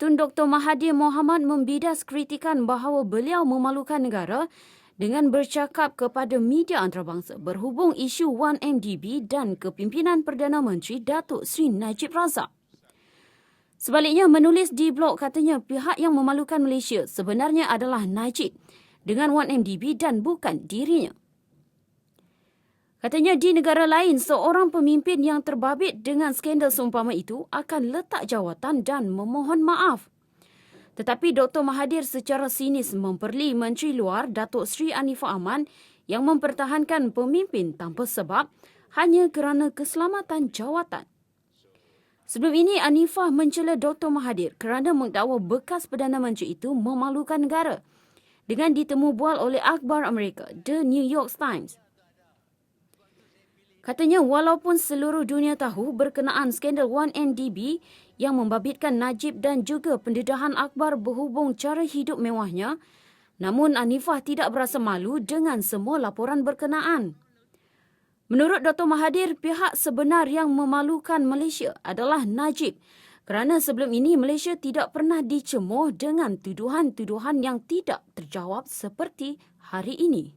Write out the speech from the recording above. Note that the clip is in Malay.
Tun Dr. Mahathir Mohamad membidas kritikan bahawa beliau memalukan negara dengan bercakap kepada media antarabangsa berhubung isu 1MDB dan kepimpinan Perdana Menteri Datuk Seri Najib Razak. Sebaliknya, menulis di blog katanya pihak yang memalukan Malaysia sebenarnya adalah Najib dengan 1MDB dan bukan dirinya. Katanya di negara lain, seorang pemimpin yang terbabit dengan skandal seumpama itu akan letak jawatan dan memohon maaf. Tetapi Dr. Mahathir secara sinis memperli Menteri Luar Datuk Seri Anifah Aman yang mempertahankan pemimpin tanpa sebab hanya kerana keselamatan jawatan. Sebelum ini, Anifah mencela Dr. Mahathir kerana mendakwa bekas Perdana Menteri itu memalukan negara dengan ditemu bual oleh akhbar Amerika, The New York Times. Katanya walaupun seluruh dunia tahu berkenaan skandal 1NDB yang membabitkan Najib dan juga pendedahan akbar berhubung cara hidup mewahnya, namun Anifah tidak berasa malu dengan semua laporan berkenaan. Menurut Dr. Mahathir, pihak sebenar yang memalukan Malaysia adalah Najib kerana sebelum ini Malaysia tidak pernah dicemuh dengan tuduhan-tuduhan yang tidak terjawab seperti hari ini.